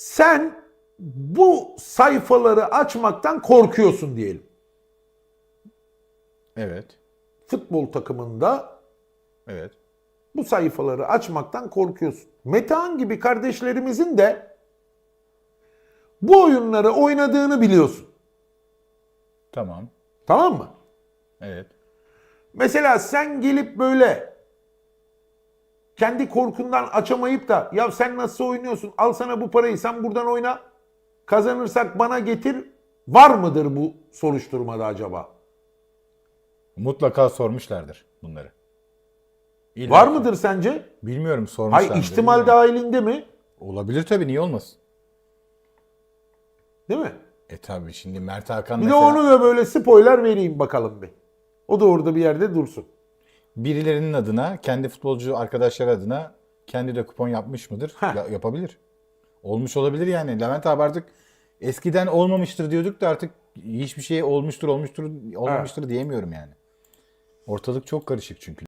Sen bu sayfaları açmaktan korkuyorsun diyelim. Evet. Futbol takımında Evet. bu sayfaları açmaktan korkuyorsun. Metehan gibi kardeşlerimizin de bu oyunları oynadığını biliyorsun. Tamam. Tamam mı? Evet. Mesela sen gelip böyle kendi korkundan açamayıp da ya sen nasıl oynuyorsun al sana bu parayı sen buradan oyna kazanırsak bana getir var mıdır bu soruşturmada acaba? Mutlaka sormuşlardır bunları. İlla Var mıdır sence? Bilmiyorum sormuşlardır. Hay ihtimal bilmiyorum. dahilinde mi? Olabilir tabii niye olmasın? Değil mi? E tabii şimdi Mert Hakan Bir de mesela onu da böyle spoiler vereyim bakalım bir. O da orada bir yerde dursun. Birilerinin adına, kendi futbolcu arkadaşları adına kendi de kupon yapmış mıdır? Ya- yapabilir. Olmuş olabilir yani. Levent abi artık eskiden olmamıştır diyorduk da artık hiçbir şey olmuştur olmuştur olmamıştır diyemiyorum yani. Ortalık çok karışık çünkü.